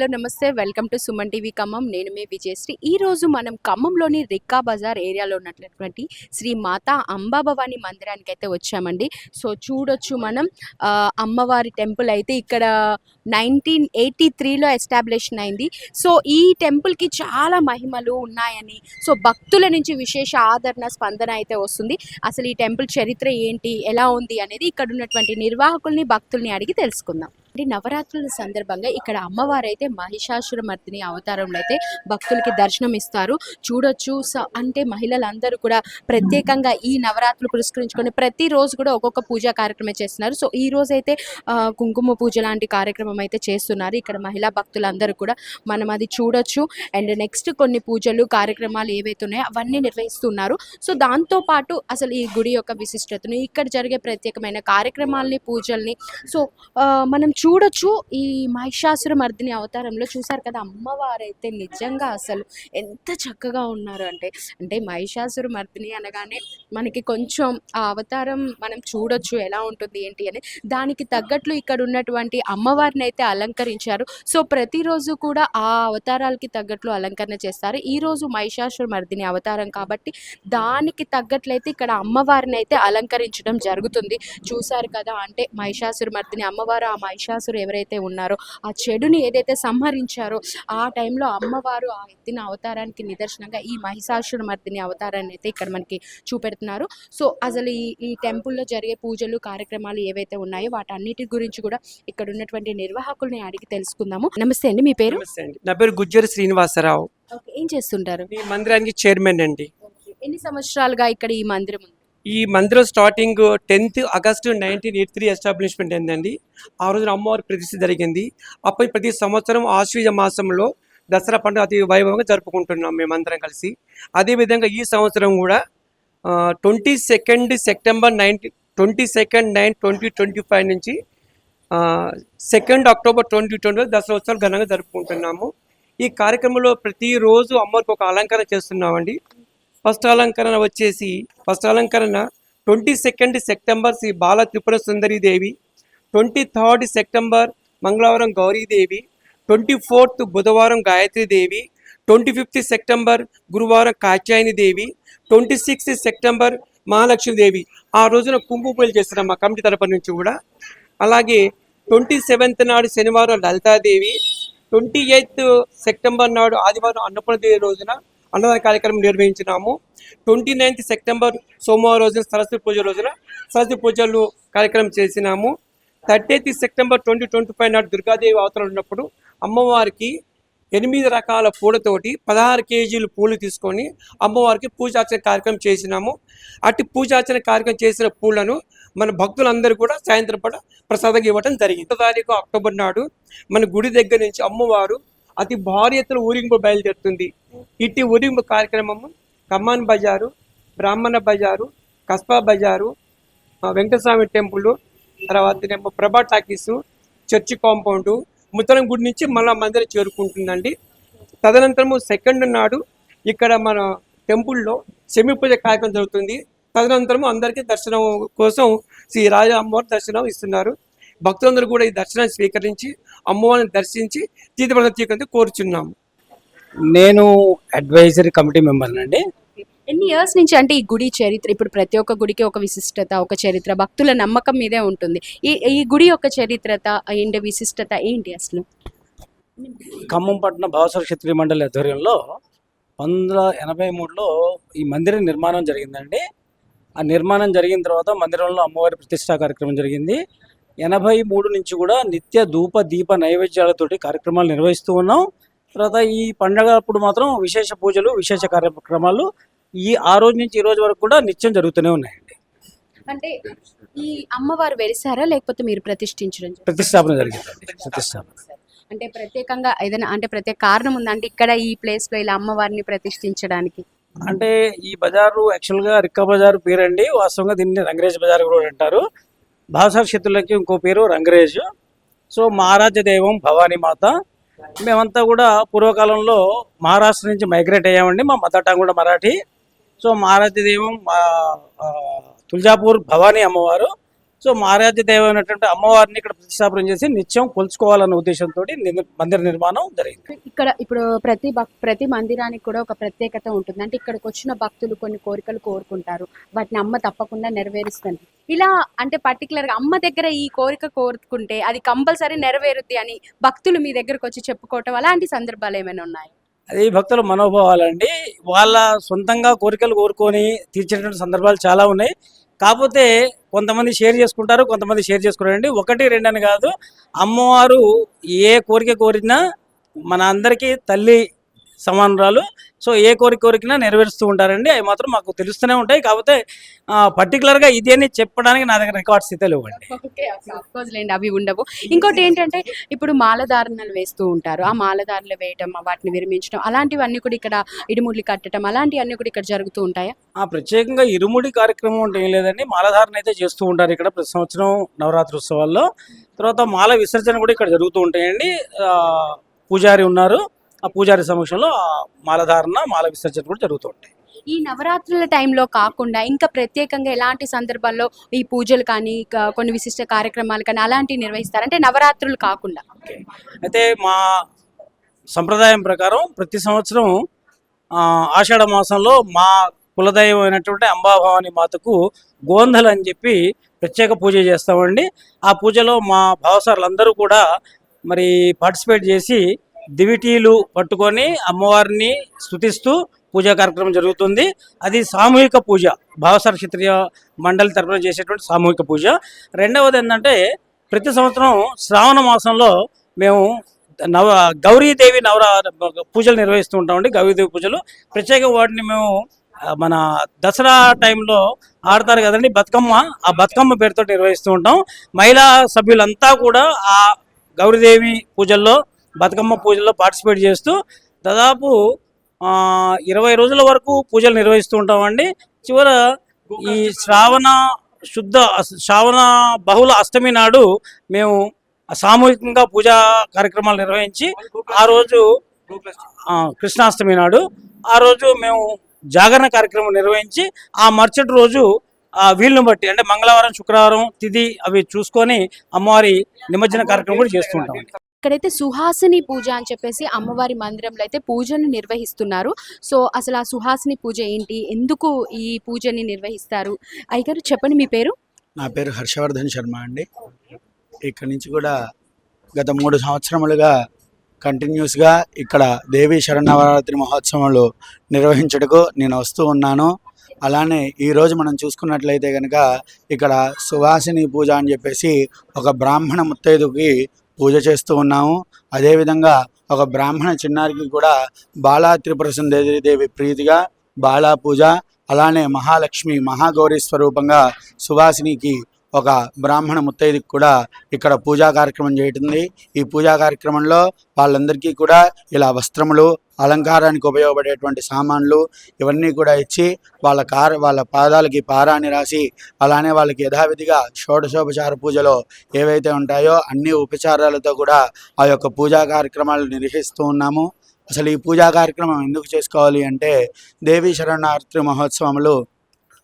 Hello నమస్తే. Welcome to Suman TV Khammam. నేను మీ విజయశ్రీ. ఈ రోజు మనం ఖమ్మంలోని రిక్కా బజార్ ఏరియాలో ఉన్నటువంటి శ్రీ మాతా అంబాభవాని మందిరానికి అయితే వచ్చామండి. సో చూడొచ్చు మనం. అమ్మవారి టెంపుల్ అయితే ఇక్కడ నైన్టీన్ ఎయిటీ త్రీలో ఎస్టాబ్లిష్ అయింది. సో ఈ టెంపుల్కి చాలా మహిమలు ఉన్నాయని సో భక్తుల నుంచి విశేష ఆదరణ స్పందన అయితే వస్తుంది. అసలు ఈ టెంపుల్ చరిత్ర ఏంటి ఎలా ఉంది అనేది ఇక్కడ ఉన్నటువంటి నిర్వాహకుల్ని భక్తుల్ని అడిగి తెలుసుకుందాం. అంటే నవరాత్రుల సందర్భంగా ఇక్కడ అమ్మవారు అయితే మహిషాసురమర్దిని అవతారంలో అయితే భక్తులకి దర్శనం ఇస్తారు. చూడొచ్చు. అంటే మహిళలందరూ కూడా ప్రత్యేకంగా ఈ నవరాత్రులు పురస్కరించుకొని ప్రతిరోజు కూడా ఒక్కొక్క పూజా కార్యక్రమం చేస్తున్నారు. సో ఈ రోజు అయితే కుంకుమ పూజ లాంటి కార్యక్రమం అయితే చేస్తున్నారు. ఇక్కడ మహిళా భక్తులందరూ కూడా మనం అది చూడొచ్చు. అండ్ నెక్స్ట్ కొన్ని పూజలు కార్యక్రమాలు ఏవైతే ఉన్నాయో అవన్నీ నిర్వహిస్తున్నారు. సో దాంతో పాటు అసలు ఈ గుడి యొక్క విశిష్టతను ఇక్కడ జరిగే ప్రత్యేకమైన కార్యక్రమాలని పూజల్ని సో మనం చూడొచ్చు. ఈ మహిషాసుర మర్దిని అవతారంలో చూసారు కదా అమ్మవారు అయితే నిజంగా అసలు ఎంత చక్కగా ఉన్నారు అంటే అంటే మహిషాసుర మర్దిని అనగానే మనకి కొంచెం ఆ అవతారం మనం చూడొచ్చు ఎలా ఉంటుంది ఏంటి అని. దానికి తగ్గట్లు ఇక్కడ ఉన్నటువంటి అమ్మవారిని అయితే అలంకరించారు. సో ప్రతిరోజు కూడా ఆ అవతారాలకి తగ్గట్లు అలంకరణ చేస్తారు. ఈ రోజు మహిషాసుర మర్దిని అవతారం కాబట్టి దానికి తగ్గట్లయితే ఇక్కడ అమ్మవారిని అయితే అలంకరించడం జరుగుతుంది. చూశారు కదా అంటే మహిషాసుర మర్దిని అమ్మవారు ఆ మహిషాసురు ఎవరైతే ఉన్నారో ఆ చెడుని ఏదైతే సంహరించారో ఆ టైంలో అమ్మవారు ఆ ఎత్తిన అవతారానికి నిదర్శనంగా ఈ మహిషాసుర మర్దిని అవతారాన్ని అయితే ఇక్కడ మనకి చూపెడుతున్నారు సో అసలు ఈ ఈ టెంపుల్లో జరిగే పూజలు కార్యక్రమాలు ఏవైతే ఉన్నాయో వాటన్నిటి గురించి కూడా ఇక్కడ ఉన్నటువంటి నిర్వాహకుల్ని అడిగి తెలుసుకుందాము. నమస్తే అండి మీ పేరు? నా పేరు గుజ్జరి శ్రీనివాసరావు. ఏం చేస్తుంటారు? ఈ మందిరానికి చైర్మన్ అండి. ఎన్ని సంవత్సరాలుగా ఇక్కడ ఈ మందిరం ఉంది? ఈ మందిరం starting tenth August nineteen eighty three establishment అయిందండి. ఆ రోజున అమ్మవారి ప్రతిష్ఠ జరిగింది. అప్పటి ప్రతి సంవత్సరం ఆశ్వీజ మాసంలో దసరా పండుగ అతి వైభవంగా జరుపుకుంటున్నాం మేమందరం కలిసి. అదేవిధంగా ఈ సంవత్సరం కూడా twenty second September ninety twenty second nine twenty twenty five నుంచి second October twenty twenty Dasara ఉత్సవాలు ఘనంగా జరుపుకుంటున్నాము. ఈ కార్యక్రమంలో ప్రతిరోజు అమ్మవారికి ఒక అలంకరణ చేస్తున్నామండి. ఫస్ట్ అలంకరణ వచ్చేసి ఫస్ట్ అలంకరణ twenty second September Shri Bala Tripura Sundari Devi twenty third September మంగళవారం గౌరీదేవి ట్వంటీ ఫోర్త్ బుధవారం Gayatri Devi twenty fifth September గురువారం Katyayani Devi twenty sixth September Mahalakshmidevi ఆ రోజున కుంభ పూజలు చేస్తున్నాం మా కమిటీ తరపు నుంచి కూడా. అలాగే ట్వంటీ సెవెంత్ నాడు శనివారం లలితాదేవి ట్వంటీ ఎయిత్ సెప్టెంబర్ నాడు ఆదివారం అన్నపూర్ణదేవి రోజున అన్నదాన కార్యక్రమం నిర్వహించినాము. ట్వంటీ నైన్త్ సెప్టెంబర్ సోమవారం రోజున సరస్వతి పూజ రోజున సరస్వతి పూజలు కార్యక్రమం చేసినాము. Thirty September twenty twenty five నాడు దుర్గాదేవి అవతరం ఉన్నప్పుడు అమ్మవారికి ఎనిమిది రకాల పూలతోటి పదహారు కేజీలు పూలు తీసుకొని అమ్మవారికి పూజార్చన కార్యక్రమం చేసినాము. అట్టి పూజార్చన కార్యక్రమం చేసిన పూలను మన భక్తులందరూ కూడా సాయంత్రం పూట ప్రసాదంగా ఇవ్వడం జరిగింది. ఇంత తారీఖు అక్టోబర్ నాడు మన గుడి దగ్గర నుంచి అమ్మవారు అతి భారీ ఎత్తున ఊరింపు బయలుదేరుతుంది. ఇట్టి ఊరింపు కార్యక్రమము కమ్మాన్ బజారు బ్రాహ్మణ బజారు కస్బా బజారు వెంకటస్వామి టెంపుల్ తర్వాత ఏమో ప్రభా టాకీసు చర్చి కాంపౌండ్ ముత్తలం గుడి నుంచి మళ్ళా మందిరం చేరుకుంటుందండి. తదనంతరము సెకండ్ నాడు ఇక్కడ మన టెంపుల్లో సెమి పూజ కార్యక్రమం జరుగుతుంది. తదనంతరము అందరికీ దర్శనం కోసం శ్రీ రాజా అమ్మవారి దర్శనం ఇస్తున్నారు. భక్తులందరూ కూడా ఈ దర్శనాన్ని స్వీకరించి అమ్మవారిని దర్శించి తీర్థప్రదం తీర్థం కోరుచున్నాము. నేను అడ్వైజరీ కమిటీ మెంబర్నండి ఎన్ని ఇయర్స్ నుంచి అంటే ఈ గుడి చరిత్ర ఇప్పుడు ప్రతి ఒక్క గుడికి ఒక విశిష్టత ఒక చరిత్ర భక్తుల నమ్మకం మీదే ఉంటుంది. ఈ ఈ గుడి యొక్క చరిత్రత అండ్ విశిష్టత ఏంటి అసలు? ఖమ్మం పట్టణ భావసర క్షత్రియ మండలి ఆధ్వర్యంలో పంతొమ్మిది వందల ఎనభై మూడులో ఈ మందిర నిర్మాణం జరిగిందండి. ఆ నిర్మాణం జరిగిన తర్వాత మందిరంలో అమ్మవారి ప్రతిష్టా కార్యక్రమం జరిగింది. ఎనభై మూడు నుంచి కూడా నిత్య ధూప దీప నైవేద్యాలతోటి కార్యక్రమాలు నిర్వహిస్తూ ఉన్నాం. తర్వాత ఈ పండగ అప్పుడు మాత్రం విశేష పూజలు విశేష కార్యక్రమాలు ఈ ఆ రోజు నుంచి ఈ రోజు వరకు కూడా నిత్యం జరుగుతూనే ఉన్నాయండి. అంటే ఈ అమ్మవారు వెలిసారా? లేకపోతే మీరు ప్రతిష్ఠించడం? ప్రతిష్టాపన జరిగిందండి. ప్రతిష్టాపన. అంటే ప్రత్యేకంగా ఏదైనా అంటే ప్రత్యేక కారణం ఉందా అంటే ఇక్కడ ఈ ప్లేస్లో ఇలా అమ్మవారిని ప్రతిష్ఠించడానికి? అంటే ఈ బజారు యాక్చువల్గా రిక్క బజారు పేరండి. వాస్తవంగా దీన్ని రంగరేజ్ బజార్ కూడా అంటారు. భాషా క్షేత్రులకి ఇంకో పేరు రంగరేజ్. సో మహారాజ దైవం భవానీ మాత. మేమంతా కూడా పూర్వకాలంలో మహారాష్ట్ర నుంచి మైగ్రేట్ అయ్యామండి. మా మదర్ టంగ్ కూడా మరాఠీ. సో మహారాజ దైవం ఆ, తుల్జాపూర్ భవానీ అమ్మవారు. సో మహారాజ దైవం అయినటువంటి అమ్మవారిని ఇక్కడ ప్రతిష్టాపన చేసి నిత్యం కొలుచుకోవాలన్న ఉద్దేశంతో మందిర నిర్మాణం జరిగింది. ఇక్కడ ఇప్పుడు ప్రతి భక్ ప్రతి మందిరానికి కూడా ఒక ప్రత్యేకత ఉంటుంది. అంటే ఇక్కడికి వచ్చిన భక్తులు కొన్ని కోరికలు కోరుకుంటారు. వాటిని అమ్మ తప్పకుండా నెరవేరుస్తుంది. ఇలా అంటే పర్టికులర్గా అమ్మ దగ్గర ఈ కోరిక కోరుకుంటే అది కంపల్సరీ నెరవేరుద్ది అని భక్తులు మీ దగ్గరకు వచ్చి చెప్పుకోవటం అలాంటి సందర్భాలు ఏమైనా ఉన్నాయి? అది భక్తుల మనోభావాలండి. వాళ్ళ సొంతంగా కోరికలు కోరుకొని తీర్చేటువంటి సందర్భాలు చాలా ఉన్నాయి. కాకపోతే కొంతమంది షేర్ చేసుకుంటారు కొంతమంది షేర్ చేసుకున్నారండి ఒకటి రెండు అని కాదు. అమ్మవారు ఏ కోరిక కోరినా మన అందరికీ తల్లి సమానురాలు సో ఏ కోరిక కోరికనా నెరవేరుస్తూ ఉంటారండి. అవి మాత్రం మాకు తెలుస్తూనే ఉంటాయి. కాకపోతే పర్టికులర్గా ఇది అని చెప్పడానికి నా దగ్గర రికార్డ్స్ అయితే లేవండి. లేండి. అవి ఉండవు. ఇంకోటి ఏంటంటే ఇప్పుడు మాలధారణలు వేస్తూ ఉంటారు. ఆ మాలధారణలు వేయటం వాటిని విరమించడం అలాంటివన్నీ కూడా ఇక్కడ ఇడుముడ్లు కట్టడం అలాంటివన్నీ కూడా ఇక్కడ జరుగుతూ ఉంటాయా? ఆ ప్రత్యేకంగా ఇరుముడి కార్యక్రమం అంటే ఏం లేదండి. మాలధారణ అయితే చేస్తూ ఉంటారు ఇక్కడ ప్రతి సంవత్సరం నవరాత్రి ఉత్సవాల్లో తర్వాత మాల విసర్జన కూడా ఇక్కడ జరుగుతూ ఉంటాయండి. పూజారి ఉన్నారు. ఆ పూజారి సమక్షంలో మాలధారణ మాల విసర్జన కూడా జరుగుతూ ఉంటాయి. ఈ నవరాత్రుల టైంలో కాకుండా ఇంకా ప్రత్యేకంగా ఎలాంటి సందర్భాల్లో ఈ పూజలు కానీ కొన్ని విశిష్ట కార్యక్రమాలు కానీ అలాంటివి నిర్వహిస్తారు? అంటే నవరాత్రులు కాకుండా. అయితే మా సంప్రదాయం ప్రకారం ప్రతి సంవత్సరం ఆషాఢ మాసంలో మా కులదైవం అయినటువంటి అంబాభవాని మాతకు గోంధలు అని చెప్పి ప్రత్యేక పూజ చేస్తామండి. ఆ పూజలో మా భావసారులందరూ కూడా మరి పార్టిసిపేట్ చేసి దివిటీలు పట్టుకొని అమ్మవారిని స్థుతిస్తూ పూజా కార్యక్రమం జరుగుతుంది. అది సామూహిక పూజ. భావసార క్షత్రియ మండలి తరఫున చేసేటువంటి సామూహిక పూజ. రెండవది ఏంటంటే ప్రతి సంవత్సరం శ్రావణ మాసంలో మేము నవ గౌరీదేవి నవరా పూజలు నిర్వహిస్తూ ఉంటామండి గౌరీదేవి పూజలు. ప్రత్యేక వాటిని మేము మన దసరా టైంలో ఆడతారు కదండి బతుకమ్మ. ఆ బతుకమ్మ పేరుతో నిర్వహిస్తూ ఉంటాం. మహిళా సభ్యులంతా కూడా ఆ గౌరీదేవి పూజల్లో బతుకమ్మ పూజల్లో పార్టిసిపేట్ చేస్తూ దాదాపు ఇరవై రోజుల వరకు పూజలు నిర్వహిస్తూ ఉంటామండి. చివర ఈ శ్రావణ శుద్ధ శ్రావణ బహుళ అష్టమి నాడు మేము సామూహికంగా పూజా కార్యక్రమాలు నిర్వహించి ఆ రోజు కృష్ణాష్టమి నాడు ఆ రోజు మేము జాగరణ కార్యక్రమం నిర్వహించి ఆ మరుసటి రోజు ఆ వీళ్ళని బట్టి అంటే మంగళవారం శుక్రవారం తిది అవి చూసుకొని అమ్మవారి నిమజ్జన కార్యక్రమం కూడా చేస్తుంటాం ఇక్కడైతే సుహాసిని పూజ అని చెప్పేసి అమ్మవారి మందిరంలో అయితే పూజను నిర్వహిస్తున్నారు. సో అసలు ఆ సుహాసిని పూజ ఏంటి? ఎందుకు ఈ పూజని నిర్వహిస్తారు? అయ్యగారు చెప్పండి మీ పేరు? నా పేరు హర్షవర్ధన్ శర్మ అండి. ఇక్కడ నుంచి కూడా గత మూడు సంవత్సరములుగా కంటిన్యూస్గా ఇక్కడ దేవీ శరణవరాత్రి మహోత్సవంలో నిర్వహించటకు నేను వస్తూ ఉన్నాను. అలానే ఈరోజు మనం చూసుకున్నట్లయితే కనుక ఇక్కడ సువాసిని పూజ అని చెప్పేసి ఒక బ్రాహ్మణ ముత్తైదుకి పూజ చేస్తూ ఉన్నాము. అదేవిధంగా ఒక బ్రాహ్మణ చిన్నారికి కూడా బాలా త్రిపుర దేవి ప్రీతిగా బాలా పూజ అలానే మహాలక్ష్మి మహాగౌరి స్వరూపంగా సువాసినికి ఒక బ్రాహ్మణ ముత్తైదుకి కూడా ఇక్కడ పూజా కార్యక్రమం చేయటుంది ఈ పూజా కార్యక్రమంలో వాళ్ళందరికీ కూడా ఇలా వస్త్రములు అలంకారానికి ఉపయోగపడేటువంటి సామాన్లు ఇవన్నీ కూడా ఇచ్చి వాళ్ళ కార వాళ్ళ పాదాలకి పారాన్ని రాసి అలానే వాళ్ళకి యథావిధిగా షోడశోపచార పూజలో ఏవైతే ఉంటాయో అన్ని ఉపచారాలతో కూడా ఆ యొక్క పూజా కార్యక్రమాలు నిర్వహిస్తూ ఉన్నాము. అసలు ఈ పూజా కార్యక్రమం ఎందుకు చేసుకోవాలి అంటే దేవీ శరణార్థి మహోత్సవములు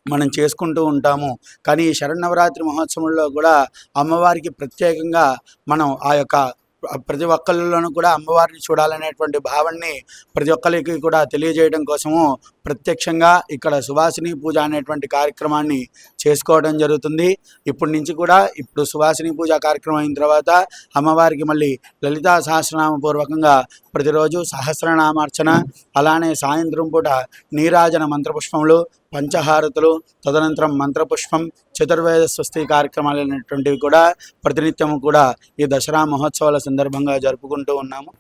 మనం చేసుకుంటూ ఉంటాము. కానీ ఈ శరణవరాత్రి మహోత్సవంలో కూడా అమ్మవారికి ప్రత్యేకంగా మనం ఆ యొక్క ప్రతి ఒక్కరిలోనూ కూడా అమ్మవారిని చూడాలనేటువంటి భావాన్ని ప్రతి ఒక్కరికి కూడా తెలియజేయడం కోసము ప్రత్యక్షంగా ఇక్కడ సువాసిని పూజ అనేటువంటి కార్యక్రమాన్ని చేసుకోవడం జరుగుతుంది. ఇప్పటి నుంచి కూడా ఇప్పుడు సువాసిని పూజ కార్యక్రమం అయిన తర్వాత అమ్మవారికి మళ్ళీ లలితా సహస్రనామ పూర్వకంగా ప్రతిరోజు సహస్రనామార్చన అలానే సాయంత్రం పూట నీరాజన మంత్రపుష్పములు పంచహారతులు తదనంతరం మంత్రపుష్పం చతుర్వేద స్వస్తి కార్యక్రమాలు అనేటువంటివి కూడా ప్రతినిత్యం కూడా ఈ దసరా మహోత్సవాల సందర్భంగా జరుపుకుంటూ ఉన్నాము.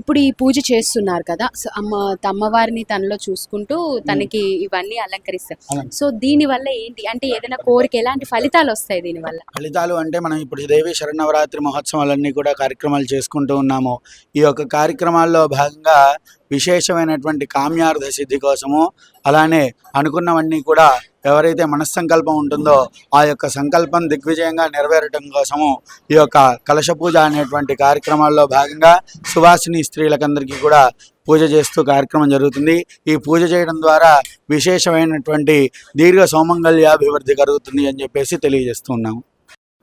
ఇప్పుడు ఈ పూజ చేస్తున్నారు కదా సో అమ్మ అమ్మవారిని తనలో చూసుకుంటూ తనకి ఇవన్నీ అలంకరిస్తారు. సో దీని వల్ల ఏంటి? అంటే ఏదైనా కోరిక ఎలాంటి ఫలితాలు వస్తాయి దీని వల్ల? ఫలితాలు అంటే మనం ఇప్పుడు దేవి శరణవరాత్రి మహోత్సవాలన్నీ కూడా కార్యక్రమాలు చేసుకుంటూ ఉన్నాము. ఈ యొక్క కార్యక్రమాల్లో భాగంగా విశేషమైనటువంటి కామ్యార్థ సిద్ధి కోసము అలానే అనుకున్నవన్నీ కూడా ఎవరైతే మనస్సంకల్పం ఉంటుందో ఆ యొక్క సంకల్పం దిగ్విజయంగా నెరవేరటం కోసము ఈ యొక్క కలశ పూజ అనేటువంటి కార్యక్రమాల్లో భాగంగా సువాసిని స్త్రీలకందరికీ కూడా పూజ చేస్తూ కార్యక్రమం జరుగుతుంది. ఈ పూజ చేయడం ద్వారా విశేషమైనటువంటి దీర్ఘ సౌమంగళ్యాభివృద్ధి కలుగుతుంది అని చెప్పేసి తెలియజేస్తున్నాము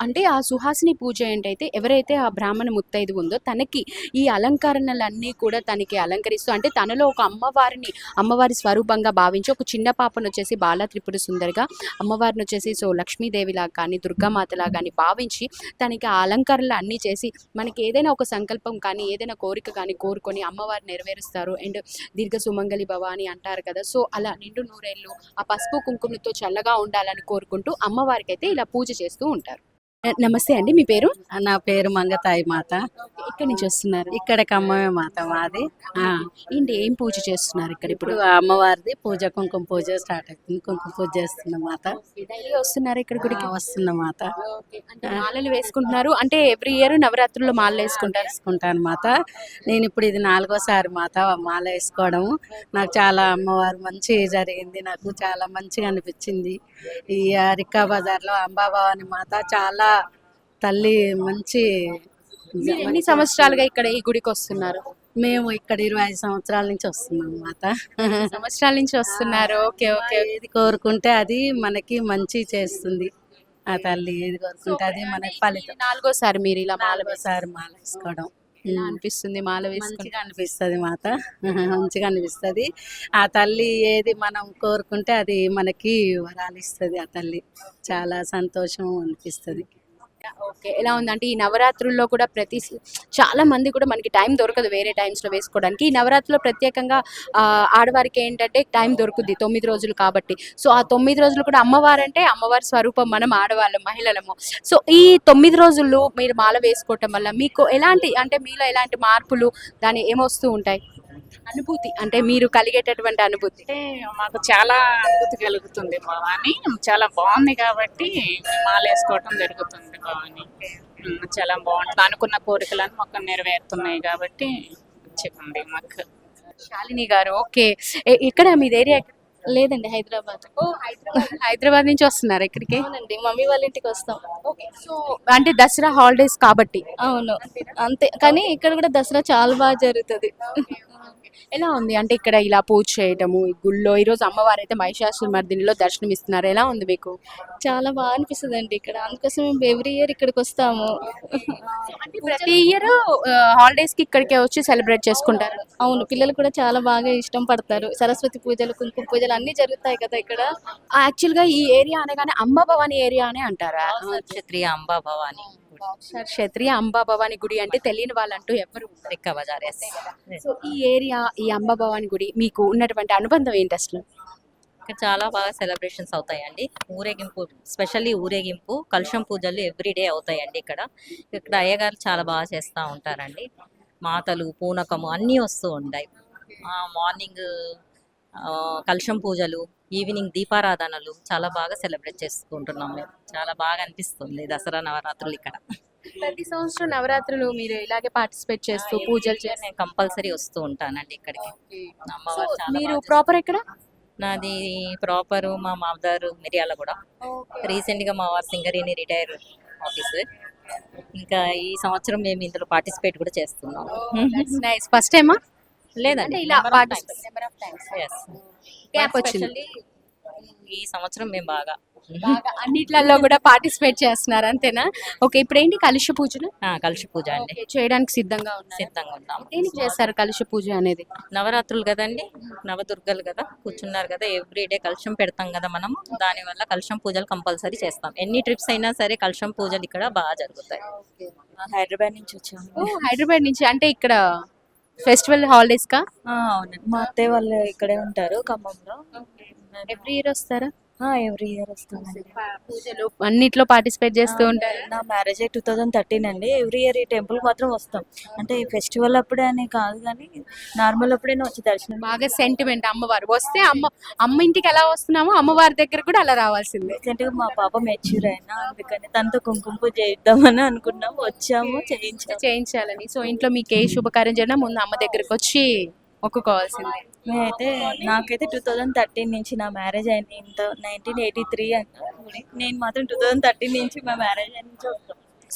అంటే ఆ సుహాసిని పూజ ఏంటైతే ఎవరైతే ఆ బ్రాహ్మణ ముత్తైదు ఉందో తనకి ఈ అలంకరణలన్నీ కూడా తనకి అలంకరిస్తూ అంటే తనలో ఒక అమ్మవారిని అమ్మవారి స్వరూపంగా భావించి ఒక చిన్న పాపను వచ్చేసి బాల త్రిపుర సుందరిగా అమ్మవారిని వచ్చేసి సో లక్ష్మీదేవిలా కానీ దుర్గామాతలా కానీ భావించి తనకి ఆ అలంకరణలు అన్నీ చేసి మనకి ఏదైనా ఒక సంకల్పం కానీ ఏదైనా కోరిక కానీ కోరుకొని అమ్మవారు నెరవేరుస్తారు. అండ్ దీర్ఘ సుమంగళి భవ అని అంటారు కదా సో అలా నిండు నూరేళ్ళు ఆ పసుపు కుంకుమలతో చల్లగా ఉండాలని కోరుకుంటూ అమ్మవారికి అయితే ఇలా పూజ చేస్తూ ఉంటారు. నమస్తే అండి మీ పేరు? నా పేరు మంగతాయి మాత. ఇక్కడి నుంచి వస్తున్నారు? ఇక్కడ ఖమ్మమే మాత మాది. ఏంటి ఏం పూజ చేస్తున్నారు ఇక్కడ ఇప్పుడు? అమ్మవారిది పూజ కుంకుమ పూజ స్టార్ట్ అవుతుంది. కుంకుమ పూజ చేస్తున్న మాత. డైలీ వస్తున్నారు ఇక్కడ గుడికి? వస్తున్న మాత. మాలలు వేసుకుంటున్నారు. అంటే ఎవ్రీ ఇయర్ నవరాత్రుల్లో మాలలు వేసుకుంటారు? వేసుకుంటాను మాత. నేను ఇప్పుడు ఇది నాలుగోసారి మాత మాల వేసుకోవడము నాకు చాలా అమ్మవారు మంచి జరిగింది. నాకు చాలా మంచిగా అనిపించింది. ఈ రిక్కా బజార్లో అంబాభవాని మాత చాలా తల్లి మంచి మీరు ఎన్ని సంవత్సరాలుగా ఇక్కడ ఈ గుడికి వస్తున్నారు? మేము ఇక్కడ ఇరవై ఐదు సంవత్సరాల నుంచి వస్తున్నాం మాత సంవత్సరాల నుంచి వస్తున్నారు? Okay okay. ఏది కోరుకుంటే అది మనకి మంచి చేస్తుంది. ఆ తల్లి ఏది కోరుకుంటే అది మనకి ఫలితం. నాలుగోసారి మీరు ఇలా మాల మాల వేసుకోవడం. అనిపిస్తుంది మాల వేసుకుంటే మంచిగా అనిపిస్తుంది మాత. మంచిగా అనిపిస్తుంది. ఆ తల్లి ఏది మనం కోరుకుంటే అది మనకి వరాలు ఇస్తుంది ఆ తల్లి. చాలా సంతోషం అనిపిస్తుంది. ఓకే. ఎలా ఉందంటే ఈ నవరాత్రుల్లో కూడా ప్రతి చాలా మంది కూడా మనకి టైం దొరకదు వేరే టైమ్స్లో వేసుకోవడానికి. ఈ నవరాత్రిలో ప్రత్యేకంగా ఆ, ఆడవారికి ఏంటంటే టైం దొరుకుద్ది తొమ్మిది రోజులు కాబట్టి. సో ఆ తొమ్మిది రోజులు కూడా అమ్మవారు అంటే అమ్మవారి స్వరూపం మనం ఆడవాళ్ళం మహిళలము. సో ఈ తొమ్మిది రోజులు మీరు మాల వేసుకోవటం వల్ల మీకు ఎలాంటి అంటే మీలో ఎలాంటి మార్పులు దాని ఏమొస్తూ ఉంటాయి? అనుభూతి అంటే మీరు కలిగేటటువంటి అనుభూతి. అంటే మాకు చాలా అనుభూతి కలుగుతుంది భవాని. చాలా బాగుంది కాబట్టి మాల వేసుకోవటం జరుగుతుంది భవాని. చాలా బాగుంటుంది. అనుకున్న కోరికలను మాకు నెరవేరుతున్నాయి కాబట్టి ఉంది మాకు. శాలిని గారు ఓకే. ఎక్కడ మీది ఏరియా లేదండి హైదరాబాద్. ఓ హైదరాబాద్. హైదరాబాద్ నుంచి వస్తున్నారు ఇక్కడికి? అవునండి మమ్మీ వాళ్ళ ఇంటికి వస్తాం. ఓకే. సో అంటే దసరా హాలిడేస్ కాబట్టి? అవును అంతే. కానీ ఇక్కడ కూడా దసరా చాలా బాగా జరుగుతుంది. ఎలా ఉంది? అంటే ఇక్కడ ఇలా పూజ చేయటము ఈ గుళ్ళో ఈ రోజు అమ్మవారు అయితే మహిషాసుర మర్దినిలో దర్శనం ఇస్తున్నారు ఎలా ఉంది మీకు? చాలా బాగా అనిపిస్తుంది అండి ఇక్కడ. అందుకోసం మేము ఎవ్రీ ఇయర్ ఇక్కడికి వస్తాము. అంటే ప్రతి ఇయర్ హాలిడేస్కి ఇక్కడికే వచ్చి సెలబ్రేట్ చేసుకుంటారు. అవును పిల్లలు కూడా చాలా బాగా ఇష్టం పడతారు. సరస్వతి పూజలు కుంకుమ పూజలు అన్నీ జరుగుతాయి కదా ఇక్కడ. యాక్చువల్గా ఈ ఏరియా అనగానే అంబ భవాని ఏరియా అనే అంటారా? క్షత్రియ అంబా భవాని. క్షత్రియ అంబా భవాని గుడి అంటే తెలియని వాళ్ళంటూ ఎవరు ఎస్ సో ఈ ఏరియా ఈ అంబా భవాని గుడి మీకు ఉన్నటువంటి అనుబంధం ఏంటి అసలు? ఇక్కడ చాలా బాగా సెలబ్రేషన్స్ అవుతాయండి. ఊరేగింపు స్పెషల్లీ ఊరేగింపు కలుషం పూజలు ఎవ్రీడే అవుతాయండి ఇక్కడ. ఇక్కడ అయ్యగారు చాలా బాగా చేస్తూ ఉంటారండి. మాతలు పూనకము అన్నీ వస్తూ ఉంటాయి. మార్నింగ్ కలుషం పూజలు ఈవినింగ్ దీపారాధనలు చాలా బాగా సెలబ్రేట్ చేసుకుంటున్నాం మేము. చాలా బాగా అనిపిస్తుంది దసరా నవరాత్రులు ఇక్కడ. ప్రతి సంవత్సరం నవరాత్రులు మీరు ఇలాగే పార్టిసిపేట్ చేస్తూ పూజలు నేను కంపల్సరీ వస్తూ ఉంటానండి ఇక్కడికి. అమ్మవారు సో చాలా మీరు బాగా ప్రాపర్ ఎక్కడ? నాది ప్రాపర్ మా మామదారు మిరియాల కూడా రీసెంట్గా మా వారు సింగరేణి రిటైర్ ఆఫీసర్ ఇంకా ఈ సంవత్సరం మేము ఇందులో పార్టిసిపేట్ కూడా చేస్తున్నాం. నైస్ ఫస్ట్ టైమా లేదండి ఇలా number But వచ్చింది. ఈ సంవత్సరం మేము బాగా. బాగా. అన్నిట్లలో కూడా పార్టిసిపేట్ చేస్తున్నారు అంతేనా? ఓకే ఇప్పుడు ఏంటి కలుష పూజలు? ఆ, కలుష పూజ అండి. చేయడానికి సిద్ధంగా ఉన్నారు? సిద్ధంగా ఉంటాం దేనికి చేస్తారు కలుష పూజ అనేది? నవరాత్రులు కదండి నవదుర్గలు కదా కూర్చున్నారు కదా ఎవ్రీ డే కలుషం పెడతాం కదా మనం దానివల్ల కలుషం పూజలు కంపల్సరీ చేస్తాం. ఎన్ని ట్రిప్స్ అయినా సరే కలుషం పూజలు ఇక్కడ బాగా జరుగుతాయి. హైదరాబాద్ నుంచి వచ్చాము. హైదరాబాద్ నుంచి అంటే ఇక్కడ ఫెస్టివల్ హాలిడేస్ కా? అవునండి. మా అత్తయ్య వాళ్ళు ఇక్కడే ఉంటారు ఖమ్మంలో. ఎవ్రీ ఇయర్ వస్తారా? ఎవ్రీ ఇయర్ వస్తామండి పూజలు అన్నిట్లో పార్టిసిపేట్ చేస్తూ ఉంటారు? నా మ్యారేజ్ టూ థౌజండ్ థర్టీన్ అండి. ఎవ్రీ ఇయర్ ఈ టెంపుల్ మాత్రం వస్తాం. అంటే ఈ ఫెస్టివల్ అప్పుడే అని కాదు కానీ నార్మల్ అప్పుడైనా వచ్చి దర్శనం బాగా సెంటిమెంట్ అమ్మవారు. వస్తే అమ్మ అమ్మ ఇంటికి ఎలా వస్తున్నామో అమ్మవారి దగ్గర కూడా అలా రావాల్సిందే. రీసెంట్గా మా పాప మెచ్యూర్ అయినా అందుకని తనతో కుంకుమ పూజ చేద్దామని అనుకున్నాం వచ్చాము చేయించాము. చేయించాలని. సో ఇంట్లో మీకు ఏ శుభకార్యం జరిగినా ముందు అమ్మ దగ్గరకు వచ్చి మొక్కుకోవాల్సింది నేనైతే నాకైతే టూ థౌజండ్ థర్టీన్ నుంచి నా మ్యారేజ్ అయింది. ఇంత నైన్టీన్ ఎయిటీ త్రీ అంట నేను మాత్రం టూ థౌజండ్ థర్టీన్ నుంచి మా మ్యారేజ్ అయిన నుంచి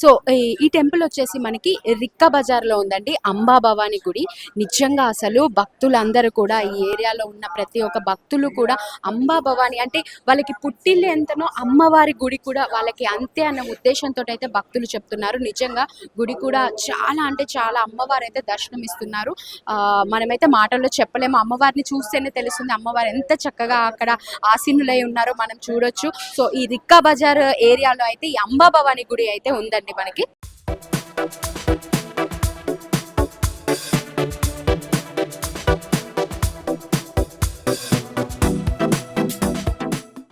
సో ఈ- ఈ టెంపుల్ వచ్చేసి మనకి రిక్కా బజార్లో ఉందండి అంబా భవాని గుడి. నిజంగా అసలు భక్తులందరూ కూడా ఈ ఏరియాలో ఉన్న ప్రతి ఒక్క భక్తులు కూడా అంబా భవాని అంటే వాళ్ళకి పుట్టిల్లు ఎంతనో అమ్మవారి గుడి కూడా వాళ్ళకి అంతే అన్న ఉద్దేశంతో అయితే భక్తులు చెప్తున్నారు. నిజంగా గుడి కూడా చాలా అంటే చాలా అమ్మవారు అయితే దర్శనం ఇస్తున్నారు ఆ, మనమైతే మాటల్లో చెప్పలేము. అమ్మవారిని చూస్తేనే తెలుస్తుంది అమ్మవారు ఎంత చక్కగా అక్కడ ఆసీనులై ఉన్నారో మనం చూడొచ్చు. సో ఈ రిక్కా బజార్ ఏరియాలో అయితే ఈ అంబా భవాని గుడి అయితే ఉందండి. మనకి.